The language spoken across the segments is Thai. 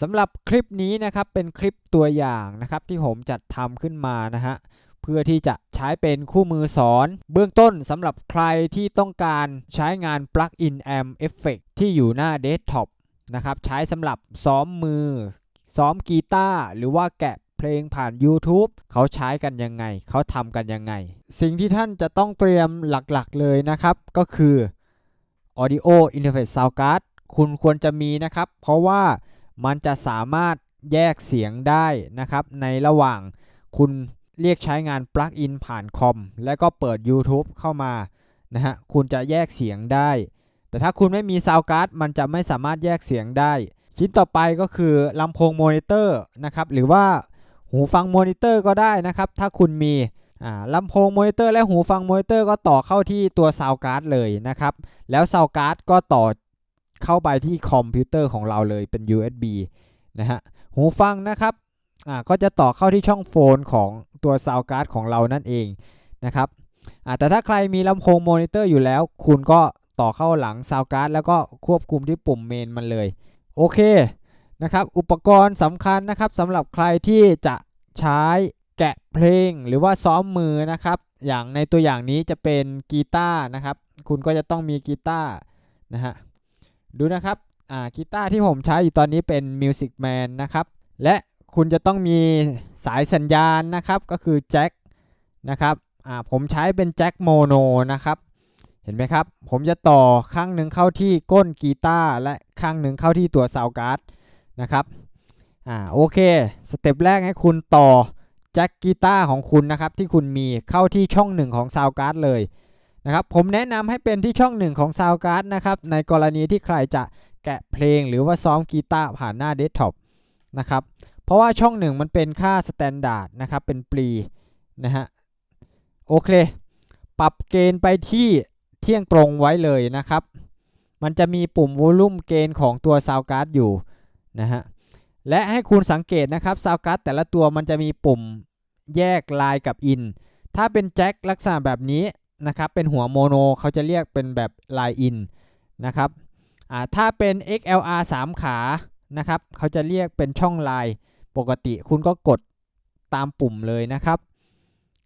สำหรับคลิปนี้นะครับเป็นคลิปตัวอย่างนะครับที่ผมจัดทำขึ้นมานะฮะเพื่อที่จะใช้เป็นคู่มือสอน เบื้องต้นสำหรับใครที่ต้องการใช้งาน Plug-in Amp Effect ที่อยู่หน้าเดสก์ท็อปนะครับใช้สำหรับซ้อมมือ ซ้อมกีตาร์หรือว่าแกะเพลงผ่าน YouTube เขาใช้กันยังไง เขาทำกันยังไง สิ่งที่ท่านจะต้องเตรียมหลักๆเลยนะครับ ก็คือ Audio Interface Sound Card คุณควรจะมีนะครับ เพราะว่า มันจะสามารถแยกเสียงได้นะครับ ในระหว่างคุณเรียกใช้งาน Plug-in ผ่านคอม และก็เปิด YouTube เข้ามานะฮะคุณจะแยกเสียงได้ แต่ถ้าคุณไม่มี Sound Card มันจะไม่สามารถแยกเสียงได้ ชิ้นต่อไปก็คือลำโพงมอนิเตอร์นะครับหรือว่าหูฟังมอนิเตอร์ก็ได้นะครับ ถ้าคุณมีลำโพงมอนิเตอร์และหูฟังมอนิเตอร์ก็ต่อเข้าที่ตัว Sound Card เลยนะครับ แล้ว Sound Card ก็ต่อ เข้าไปที่คอมพิวเตอร์ของเราเลยเป็น USB นะฮะหูฟังนะครับอ่าก็จะต่อเข้าที่ช่องโฟนของตัว Sound Card ของเรานั่นเองนะครับอ่าแต่ถ้าใครมีลำโพงมอนิเตอร์อยู่แล้ว คุณก็ต่อเข้าหลัง Sound Card แล้วก็ควบคุมที่ปุ่มเมนมันเลย โอเคนะครับอุปกรณ์สำคัญนะครับสำหรับใครที่จะใช้แกะเพลงหรือว่าซ้อมมือนะครับ อย่างในตัวอย่างนี้จะเป็นกีตาร์นะครับ คุณก็จะต้องมีกีตาร์นะฮะ ดูนะครับอ่ากีตาร์ที่ผมใช้อยู่ตอนนี้เป็น Music Man นะครับ และคุณจะต้องมีสายสัญญาณนะครับ ก็คือแจ็คนะครับอ่าผมใช้เป็นแจ็คโมโนนะครับ เห็นไหมครับ ผมจะต่อข้างหนึ่งเข้าที่ก้นกีตาร์และข้างหนึ่งเข้าที่ตัวซาวการ์ดนะครับอ่าโอเค สเต็ปแรกให้คุณต่อแจ็คกีตาร์ของคุณนะครับ ที่คุณมีเข้าที่ช่องหนึ่งของซาวการ์ดเลย นะครับผมแนะนำให้เป็นที่ช่องหนึ่งของซาวการ์ดนะครับในกรณีที่ใครจะแกะเพลงหรือว่าซ้อมกีตาร์ผ่านหน้าเดสก์ท็อปนะครับเพราะว่าช่องหนึ่งมันเป็นค่าสแตนดาร์ดนะครับเป็นปรีนะฮะโอเค ปรับเกณฑ์ไปที่เที่ยงตรงไว้เลยนะครับ มันจะมีปุ่มวอลลุ่มเกณฑ์ของตัวซาวการ์ดอยู่นะฮะและให้คุณสังเกตนะครับซาวการ์ดแต่ละตัวมันจะมีปุ่มแยกลายกับอิน ถ้าเป็นแจ็คลักษณะแบบนี้ นะครับเป็นหัวโมโนเขาจะเรียกเป็นแบบลายอินนะครับถ้าเป็น XLR 3 ขานะครับเขาจะเรียกเป็นช่องลายปกติคุณก็กดตามปุ่มเลยนะครับ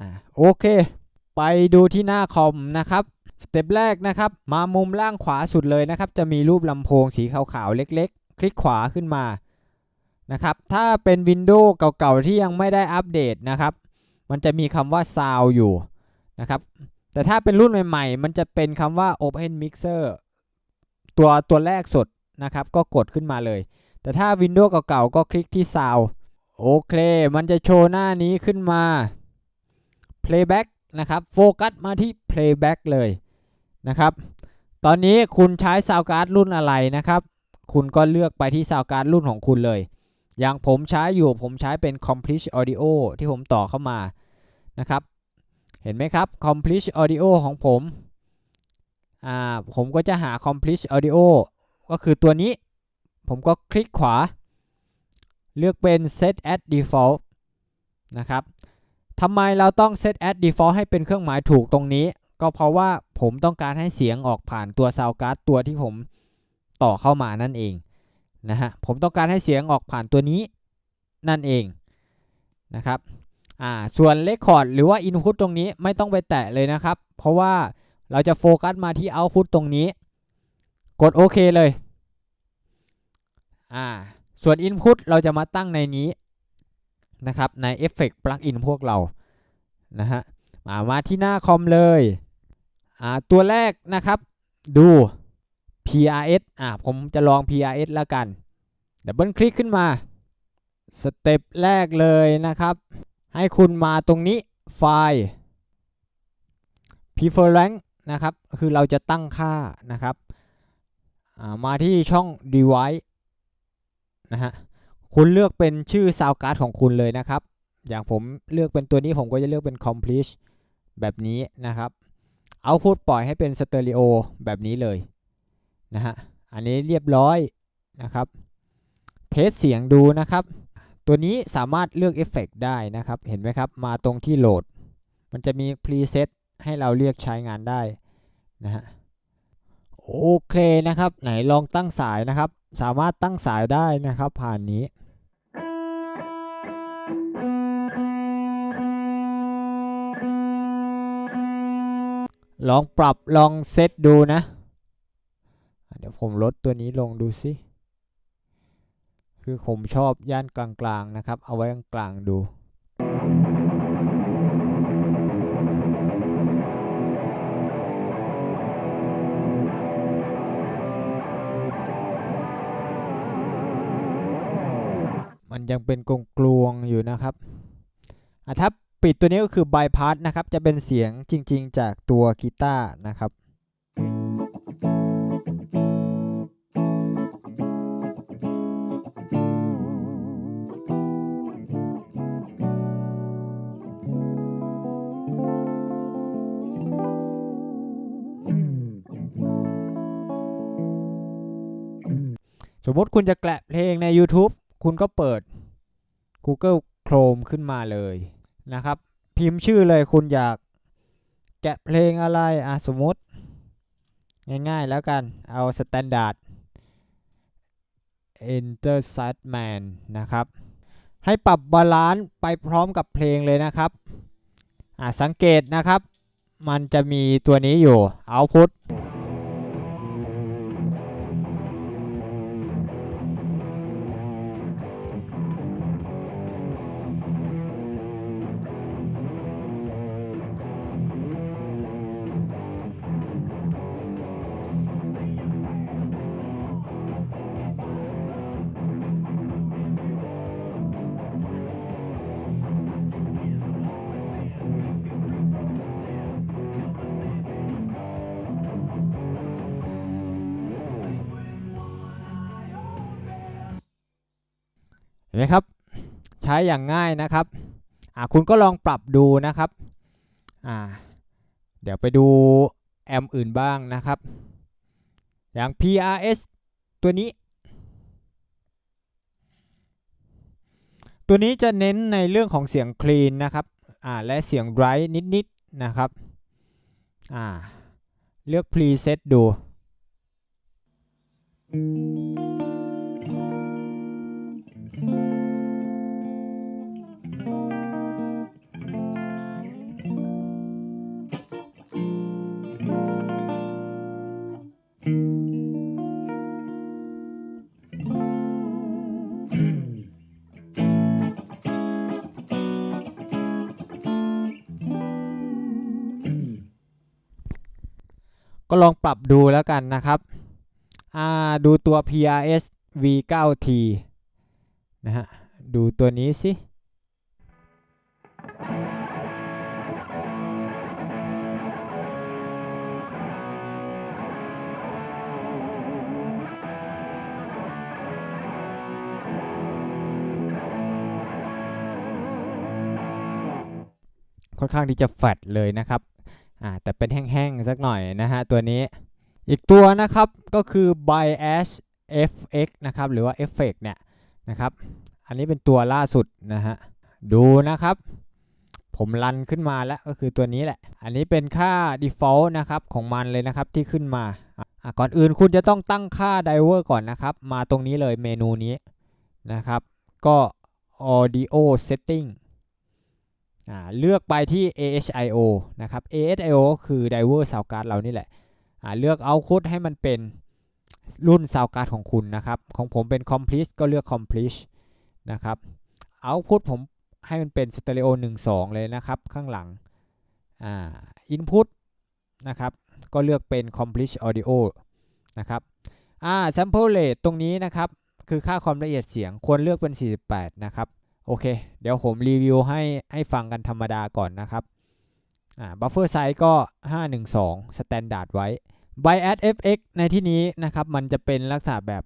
อโอเค ไปดูที่หน้าคอมนะครับสเต็ปแรกนะครับ มามุมล่างขวาสุดเลยนะครับ จะมีรูปลำโพงสีขาวๆ เล็กๆ คลิกขวาขึ้นมานะครับ ถ้าเป็น Windows เก่าๆ ที่ยังไม่ได้อัปเดตนะครับ มันจะมีคำว่า Sound อยู่นะครับ แต่ถ้าเป็นรุ่นใหม่ๆ มันจะเป็นคำว่า Open Mixer ตัวตัวแรกสุดนะครับ ก็กดขึ้นมาเลย แต่ถ้า Windows เก่าๆ ก็คลิกที่ Sound โอเค มันจะโชว์หน้านี้ขึ้นมา Playback นะครับ โฟกัสมาที่ Playback เลยนะครับ ตอนนี้คุณใช้ Sound Card รุ่นอะไรนะครับ คุณก็เลือกไปที่ Sound Card รุ่นของคุณเลย อย่างผมใช้อยู่ผมใช้เป็น Complete Audio ที่ผมต่อเข้ามานะครับ เห็นไหมครับ Complete Audio ของผมอ่าผมก็จะหา Complete Audio ก็คือตัวนี้ ผมก็คลิกขวา เลือกเป็น Set as Default นะครับทำไมเราต้อง set as default ให้เป็นเครื่องหมายถูกตรงนี้ ก็เพราะว่าผมต้องการให้เสียงออกผ่านตัว sound card ตัวที่ผมต่อเข้ามานั่นเองนะฮะผมต้องการให้เสียงออกผ่านตัวนี้นั่นเองนะครับ อ่าส่วน record หรือว่า input ตรงนี้ไม่ต้องไปแตะเลยนะครับ เพราะว่าเราจะโฟกัสมาที่ output ตรงนี้ กดโอเคเลยอ่าส่วน input เราจะมาตั้งในนี้นะครับใน Effect Plugin พวกเรานะฮะมามาที่หน้าคอมเลยอ่าตัวแรกนะครับดู PRS อ่าผมจะลอง PRS แล้วกันดับเบิลคลิกขึ้นมา สเต็ปแรกเลยนะครับ ให้คุณมาตรงนี้ไฟล์ preference นะครับ คือเราจะตั้งค่านะครับามาที่ช่อง device นะฮะ คุณเลือกเป็นชื่อ sound card ของคุณเลยนะครับ อย่างผมเลือกเป็นตัวนี้ผมก็จะเลือกเป็น complete แบบนี้นะครับ output ปล่อยให้เป็น stereo แบบนี้เลยนะฮะ อันนี้เรียบร้อยนะครับ เทสเสียงดูนะครับ ตัวนี้สามารถเลือกเอฟเฟกได้นะครับ เห็นไหมครับ มาตรงที่โหลด มันจะมี preset ให้เราเลือกใช้งานได้นะฮะ โอเคนะครับ ไหนลองตั้งสายนะครับ สามารถตั้งสายได้นะครับ ผ่านนี้ลองปรับลองเซตดูนะอะเดี๋ยวผมลดตัวนี้ลงดูสิ คือผมชอบย่านกลางๆนะครับ เอาไว้กลางๆดูมันยังเป็นกลกลวงอยู่นะครับอะถ้าปิดตัวนี้ก็คือบายพาสนะครับ จะเป็นเสียงจริง ๆ จากตัวกีตาร์นะครับ มมติคุณจะแกะเพลงใน YouTube คุณก็เปิด Google Chrome ขึ้นมาเลยนะครับ พิมพ์ชื่อเลยคุณอยากแกะเพลงอะไรอะสมมติ ง่ายๆแล้วกันเอา Standard Enter Sideman นะครับ ให้ปรับบาลานซ์ไปพร้อมกับเพลงเลยนะครับอะสังเกตนะครับ มันจะมีตัวนี้อยู่ Output ใช้อย่างง่ายนะครับคุณก็ลองปรับดูนะครับ เดี๋ยวไปดูแอมอื่นบ้างนะครับ อย่าง PRS ตัวนี้ ตัวนี้จะเน้นในเรื่องของเสียงคลีนนะครับและเสียงไ i ท์นิดๆนะครับเลือก preset ดู ก็ลองปรับดูแล้วกันนะครับดูตัว PRS V9T นะฮะ ดูตัวนี้สิค่อนข้างที่จะแฟตเลยนะครับ อ่าแต่เป็นแห้งๆ สักหน่อยนะฮะตัวนี้ อีกตัวนะครับก็คือ bias fx นะครับหรือว่า effect เนี่ยนะครับอันนี้เป็นตัวล่าสุดนะฮะดูนะครับผมรันขึ้นมาแล้วก็คือตัวนี้แหละ อันนี้เป็นค่า default นะครับของมันเลยนะครับที่ขึ้นมา ก่อนอื่นคุณจะต้องตั้งค่า driver ก่อนนะครับ มาตรงนี้เลยเมนูนี้นะครับ ก็ audio setting เลือกไปที่ AHIO นะครับ AHIO ก็คือ Diver sound card เรานี่แหละเลือก output ให้มันเป็นรุ่น sound card ของคุณนะครับ ของผมเป็น complete ก็เลือก complete นะครับ output ผมให้มันเป็น stereo 1 2 เลยนะครับ ข้างหลังอ่า input นะครับ ก็เลือกเป็น complete audio นะครับอ่า sample rate ตรงนี้นะครับ คือค่าความละเอียดเสียงควรเลือกเป็น 48 นะครับ โอเค เดี๋ยวผมรีวิวให้ให้ฟังกันธรรมดาก่อนนะครับอ่า buffer size ก็ 512 standard ไว้ bias fx ในที่นี้นะครับมันจะเป็นลักษณะแบบ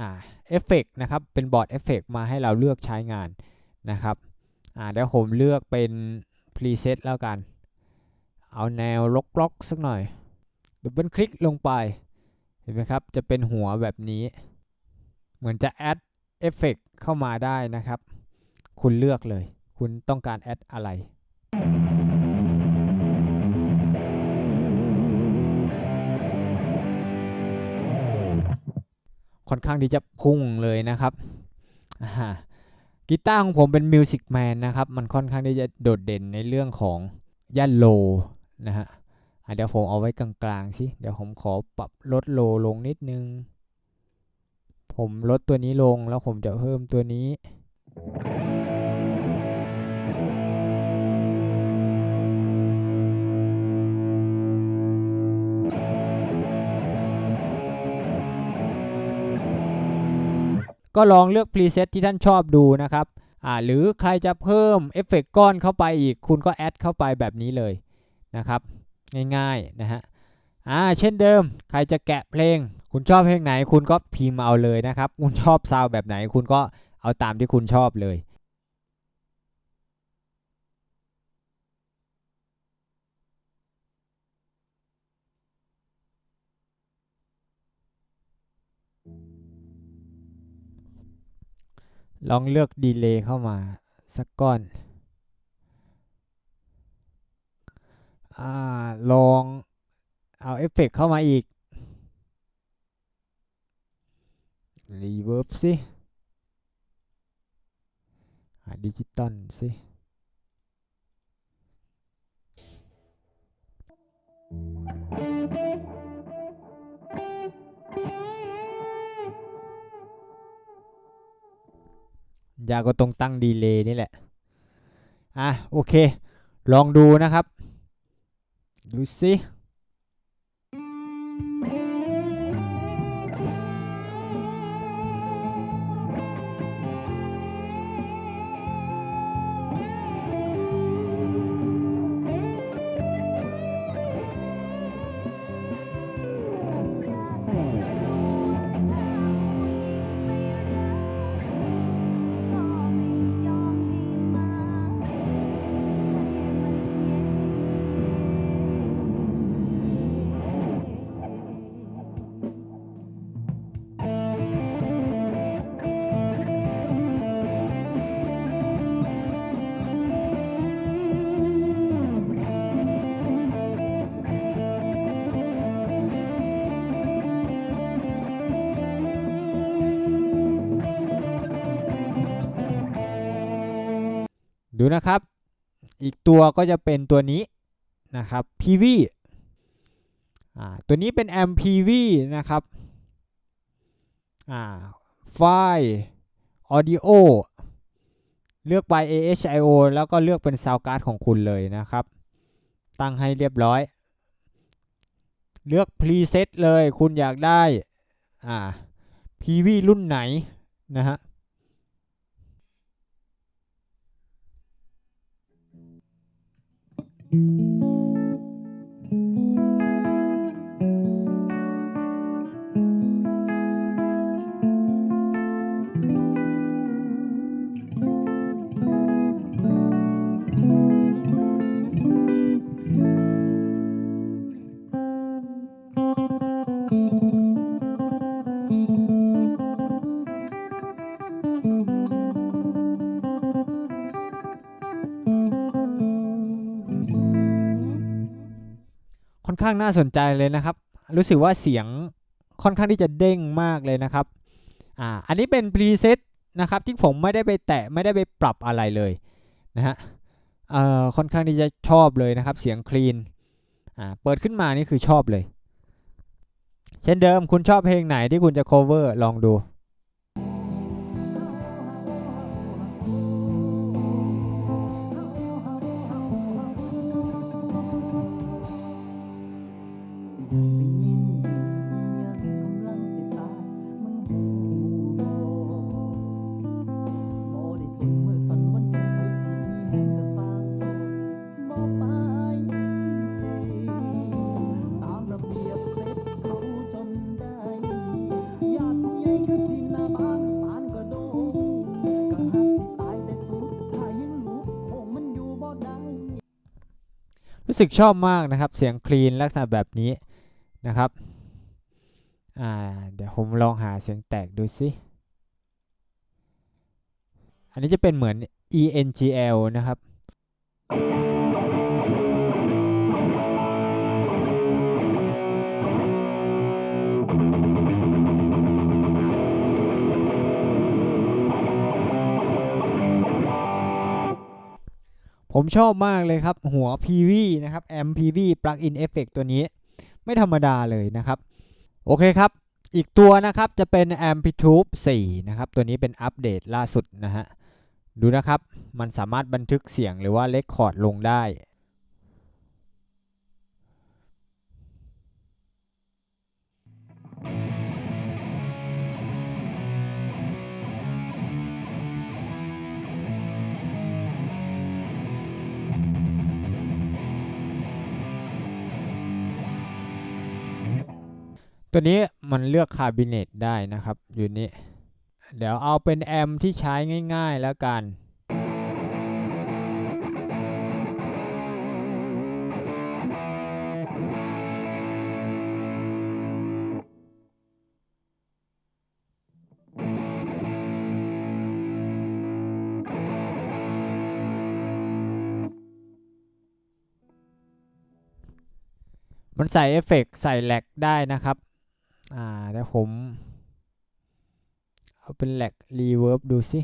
อ่าเอฟเฟกนะครับเป็นบอร์ดเอฟเฟกมาให้เราเลือกใช้งานนะครับอ่าเดี๋ยวผมเลือกเป็น preset แล้วกัน เอาแนวล็อกๆสักหน่อยดับเบิลคลิกลงไป เห็นไหมครับ จะเป็นหัวแบบนี้ เหมือนจะ add เอฟเฟกเข้ามาได้นะครับ คุณเลือกเลย คุณต้องการแอดอะไร ค่อนข้างที่จะพุ่งเลยนะครับอ่ากีตาร์ของผมเป็นมิวสิกแมนนะครับ มันค่อนข้างที่จะโดดเด่นในเรื่องของย่านโลนะฮะเดี๋ยวผมเอาไว้กลางๆสิ เดี๋ยวผมขอปรับลดโลลงนิดนึง ผมลดตัวนี้ลงแล้วผมจะเพิ่มตัวนี้ ก็ลองเลือกพรีเซตที่ท่านชอบดูนะครับอ่าหรือใครจะเพิ่มเอฟเฟกต์ก้อนเข้าไปอีก คุณก็แอดเข้าไปแบบนี้เลยนะครับ ง่ายๆนะฮะอ่าเช่นเดิม ใครจะแกะเพลง คุณชอบเพลงไหน คุณก็พิมพ์เอาเลยนะครับ คุณชอบซาวด์แบบไหน คุณก็เอาตามที่คุณชอบเลย ลองเลือกดีเลย์เข้ามาสักก้อนอ่าลองเอาเอฟเฟกต์เข้ามาอีกรีเวิร์บสิหาดิจิตอลสิ ยาก็ตรงตั้งดีเลย์นี่แหละ อะ โอเค ลองดูนะครับ ดูสิ ดูนะครับ อีกตัวก็จะเป็นตัวนี้นะครับ PV ตัวนี้เป็น MPV นะครับไฟล์ Audio เลือกไป AHIO แล้วก็เลือกเป็น Sound Card ของคุณเลยนะครับ ตั้งให้เรียบร้อย เลือก Preset เลย คุณอยากได้ PV รุ่นไหนนะฮะ ค่อ ข้างน่าสนใจเลยนะครับ รู้สึกว่าเสียงค่อนข้างที่จะเด้งมากเลยนะครับอ่าอันนี้เป็นพรีเซตนะครับที่ผมไม่ได้ไปแตะไม่ได้ไปปรับอะไรเลยนะฮะเอ่อค่อนข้างที่จะชอบเลยนะครับ เสียงคลีนอ่าเปิดขึ้นมานี่คือชอบเลย เช่นเดิมคุณชอบเพลงไหนที่คุณจะ cover ลองดู รู้สึกชอบมากนะครับ เสียงคลีนลักษณะแบบนี้นะครับอ่าเดี๋ยวผมลองหาเสียงแตกดูสิอันนี้จะเป็นเหมือน ENGL นะครับ ผมชอบมากเลยครับ หัว PV นะครับ Amp PV Plug-in Effect ตัวนี้ ไม่ธรรมดาเลยนะครับ โอเคครับ อีกตัวนะครับจะเป็น Amplitude 4 นะครับ ตัวนี้เป็นอัปเดตล่าสุดนะฮะ ดูนะครับ มันสามารถบันทึกเสียงหรือว่าเลคคอร์ดลงได้ ตัวนี้มันเลือกคาบิเนตได้นะครับอยู่นี้ เดี๋ยวเอาเป็นแอมที่ใช้ง่าย ๆ แล้วกันมันใส่เอฟเฟกต์ใส่แหลกได้นะครับ อ่าเดี๋ยวผม เอาเป็นแหลกรีเวิร์บดูสิ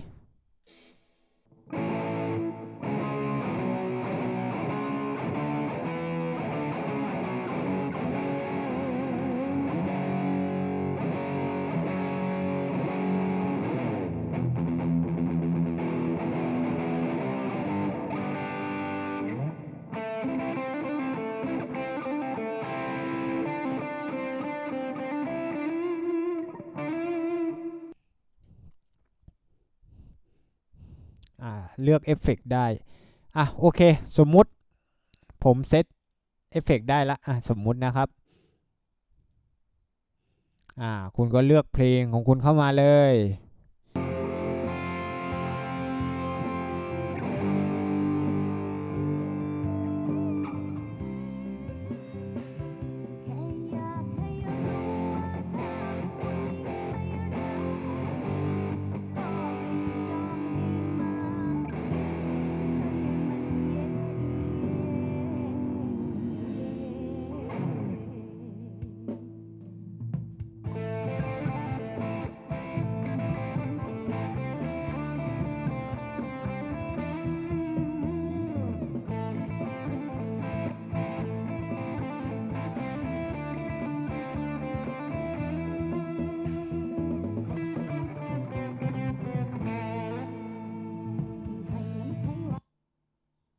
เลือกเอฟเฟกต์ได้ อะโอเค สมมุติผมเซตเอฟเฟกต์ได้ละอะสมมุตินะครับ อ่าคุณก็เลือกเพลงของคุณเข้ามาเลย